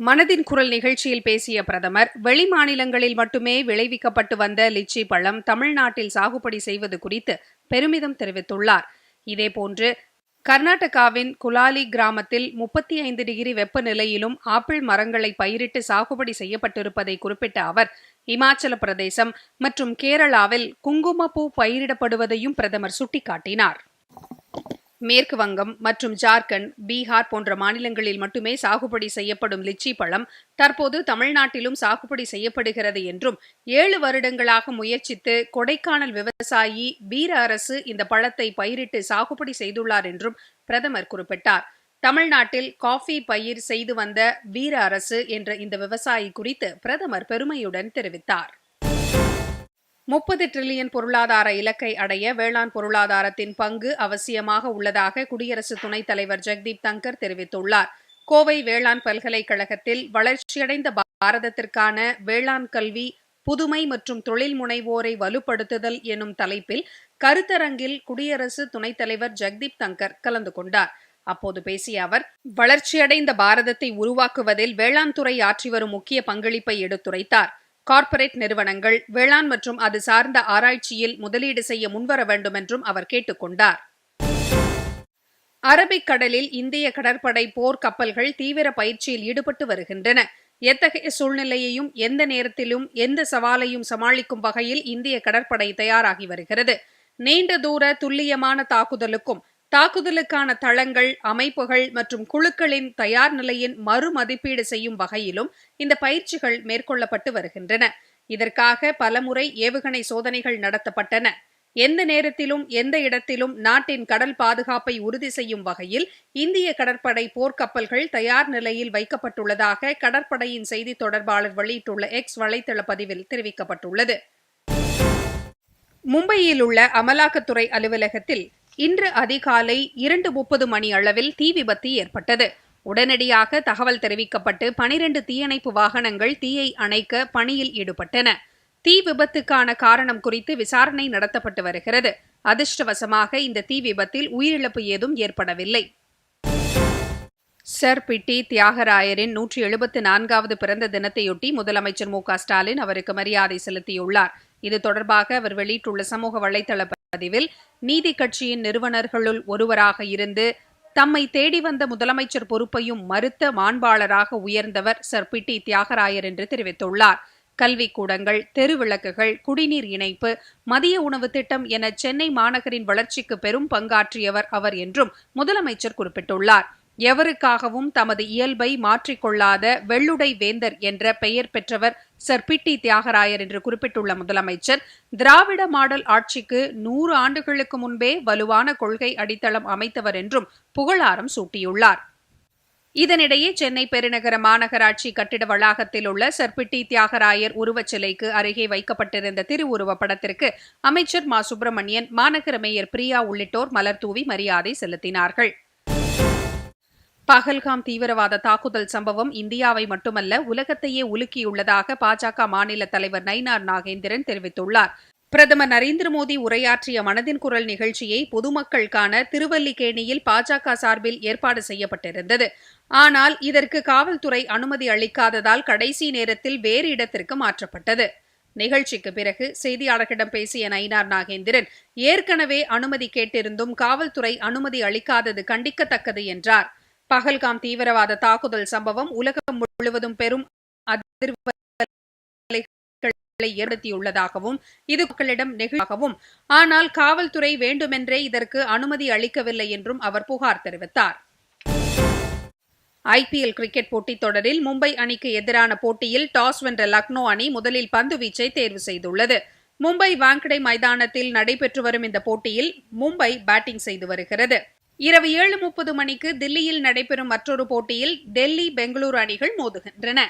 மனதின் குரல் நிகழ்ச்சியில் பேசிய பிரதமர் வெளிமாநிலங்களில் மட்டுமே விளைவிக்கப்பட்டு வந்த லிச்சி பழம் தமிழ்நாட்டில் சாகுபடி செய்வது குறித்து பெருமிதம் தெரிவித்துள்ளார். இதேபோன்று கர்நாடகாவின் குலாலி கிராமத்தில் முப்பத்தி ஐந்து டிகிரி வெப்பநிலையிலும் ஆப்பிள் மரங்களை பயிரிட்டு சாகுபடி செய்யப்பட்டிருப்பதை குறிப்பிட்ட அவர் இமாச்சல பிரதேசம் மற்றும் கேரளாவில் குங்குமப்பூ பயிரிடப்படுவதையும் பிரதமர் சுட்டிக்காட்டினார். மேற்கு வங்கம் மற்றும் ஜார்க்கண்ட் பீகார் போன்ற மாநிலங்களில் மட்டுமே சாகுபடி செய்யப்படும் லிச்சி பழம் தற்போது தமிழ்நாட்டிலும் சாகுபடி செய்யப்படுகிறது என்றும் ஏழு வருடங்களாக முயற்சித்து கொடைக்கானல் விவசாயி வீர அரசு இந்த பழத்தை பயிரிட்டு சாகுபடி செய்துள்ளார் என்றும் பிரதமர் குறிப்பிட்டார். தமிழ்நாட்டில் காஃபி பயிர் செய்து வந்த வீர அரசு என்ற இந்த விவசாயி குறித்து பிரதமர் பெருமையுடன் தெரிவித்தார். முப்பது டிரில்லியன் பொருளாதார இலக்கை அடைய வேளாண் பொருளாதாரத்தின் பங்கு அவசியமாக உள்ளதாக குடியரசு துணைத் தலைவர் ஜெக்தீப் தங்கர் தெரிவித்துள்ளார். கோவை வேளாண் பல்கலைக்கழகத்தில் வளர்ச்சியடைந்த பாரதத்திற்கான வேளாண் கல்வி புதுமை மற்றும் தொழில் முனைவோரை வலுப்படுத்துதல் எனும் தலைப்பில் கருத்தரங்கில் குடியரசு துணைத் தலைவர் ஜெக்தீப் தங்கர் கலந்து கொண்டார். அப்போது பேசிய அவர் வளர்ச்சியடைந்த பாரதத்தை உருவாக்குவதில் வேளாண் துறை ஆற்றி வரும் முக்கிய பங்களிப்பை எடுத்துரைத்தார். கார்ப்பரேட் நிறுவனங்கள் வேளாண் மற்றும் அது சார்ந்த ஆராய்ச்சியில் முதலீடு செய்ய முன்வர வேண்டும் என்றும் அவர் கேட்டுக்கொண்டார் அரபிக் கடலில் இந்திய கடற்படை போர் கப்பல்கள் தீவிர பயிற்சியில் ஈடுபட்டு வருகின்றன. எத்தகைய சூழ்நிலையையும் எந்த நேரத்திலும் எந்த சவாலையும் சமாளிக்கும் வகையில் இந்திய கடற்படை தயாராகி வருகிறது. நீண்ட தூர துல்லியமான தாக்குதலுக்கும் தாக்குதலுக்கான தளங்கள் அமைப்புகள் மற்றும் குழுக்களின் தயார் நிலையின் மறுமதிப்பீடு செய்யும் வகையிலும் இந்த பயிற்சிகள் மேற்கொள்ளப்பட்டு வருகின்றன. இதற்காக பலமுறை ஏவுகணை சோதனைகள் நடத்தப்பட்டன. எந்த நேரத்திலும் எந்த இடத்திலும் நாட்டின் கடல் பாதுகாப்பை உறுதி செய்யும் வகையில் இந்திய கடற்படை போர்க்கப்பல்கள் தயார் நிலையில் வைக்கப்பட்டுள்ளதாக கடற்படையின் செய்தி தொடர்பாளர் வெளியிட்டுள்ள எக்ஸ் வலைதள பதிவில் தெரிவிக்கப்பட்டுள்ளது. மும்பையில் உள்ள அமலாக்கத்துறை அலுவலகத்தில் இன்று அதிகாலை இரண்டு முப்பது மணி அளவில் தீ விபத்து ஏற்பட்டது. உடனடியாக தகவல் தெரிவிக்கப்பட்டு பனிரெண்டு தீயணைப்பு வாகனங்கள் தீயை அணைக்க பணியில் ஈடுபட்டன. தீ விபத்துக்கான காரணம் குறித்து விசாரணை நடத்தப்பட்டு வருகிறது. அதிர்ஷ்டவசமாக இந்த தீ விபத்தில் உயிரிழப்பு ஏதும் ஏற்படவில்லை. சர் பிட்டி தியாகராயரின் நூற்றி எழுபத்து நான்காவது பிறந்த தினத்தையொட்டி முதலமைச்சர் மு. ஸ்டாலின் அவருக்கு மரியாதை செலுத்தியுள்ளார். இது தொடர்பாக அவர் வெளியிட்டுள்ள சமூக வலைதள பதிவில் நீதி கட்சியின் நிறுவனர்களுள் ஒருவராக இருந்து தம்மை தேடி வந்த முதலமைச்சர் பொறுப்பையும் மறுத்த மாண்பாளராக உயர்ந்தவர் சர் பிட்டி தியாகராயர் என்று தெரிவித்துள்ளார். கல்விக்கூடங்கள் தெருவிளக்குகள் குடிநீர் இணைப்பு மதிய உணவு திட்டம் என சென்னை மாநகரின் வளர்ச்சிக்கு பெரும் பங்காற்றியவர் அவர் என்றும் முதலமைச்சர் குறிப்பிட்டுள்ளார். எவருக்காகவும் தமது இயல்பை மாற்றிக்கொள்ளாத வெள்ளுடை வேந்தர் என்ற பெயர் பெற்றவர் சர் பிட்டி தியாகராயர் என்று குறிப்பிட்டுள்ள முதலமைச்சர் திராவிட மாடல் ஆட்சிக்கு நூறு ஆண்டுகளுக்கு முன்பே வலுவான கொள்கை அடித்தளம் அமைத்தவர் என்றும் புகழாரம் சூட்டியுள்ளார். இதனிடையே சென்னை பெருநகர மாநகராட்சி கட்டிட வளாகத்தில் உள்ள சர்பிட்டி தியாகராயர் உருவச் சிலைக்கு அருகே வைக்கப்பட்டிருந்த திருவுருவ படத்திற்கு அமைச்சர் மா. சுப்பிரமணியன் மாநகர மேயர் பிரியா உள்ளிட்டோர் மலர்தூவி மரியாதை செலுத்தினார்கள். பகல்காம் தீவிரவாத தாக்குதல் சம்பவம் இந்தியாவை மட்டுமல்ல உலகத்தையே உலுக்கியுள்ளதாக பாஜக மாநில தலைவர் நயினார் நாகேந்திரன் தெரிவித்துள்ளார். பிரதமர் நரேந்திர மோடி உரையாற்றிய மனதின் குரல் நிகழ்ச்சியை பொதுமக்கள் காண திருவல்லிக்கேணியில் பாஜக சார்பில் ஏற்பாடு செய்யப்பட்டிருந்தது. ஆனால் இதற்கு காவல்துறை அனுமதி அளிக்காததால் கடைசி நேரத்தில் வேறு இடத்திற்கு மாற்றப்பட்டது. நிகழ்ச்சிக்கு பிறகு செய்தியாளர்களிடம் பேசிய நயினார் நாகேந்திரன் ஏற்கனவே அனுமதி கேட்டிருந்தும் காவல்துறை அனுமதி அளிக்காதது கண்டிக்கத்தக்கது என்றார். பகல்காம் தீவிரவாத தாக்குதல் சம்பவம் உலகம் முழுவதும் பெரும் அதிர்வலைகளை ஏற்படுத்தியுள்ளதாகவும் இது மக்களிடம் நெகிழ்வாகவும் ஆனால் காவல்துறை வேண்டுமென்றே இதற்கு அனுமதி அளிக்கவில்லை என்றும் அவர் புகார் தெரிவித்தார். ஐபிஎல் கிரிக்கெட் போட்டித் தொடரில் மும்பை அணிக்கு எதிரான போட்டியில் டாஸ் வென்ற லக்னோ அணி முதலில் பந்து வீச்சை தேர்வு செய்துள்ளது. மும்பை வாங்கடை மைதானத்தில் நடைபெற்று வரும் இந்த போட்டியில் மும்பை பேட்டிங் செய்து வருகிறது. இரவு ஏழு முப்பது மணிக்கு தில்லியில் நடைபெறும் மற்றொரு போட்டியில் டெல்லி பெங்களூரு அணிகள் மோதுகின்றன.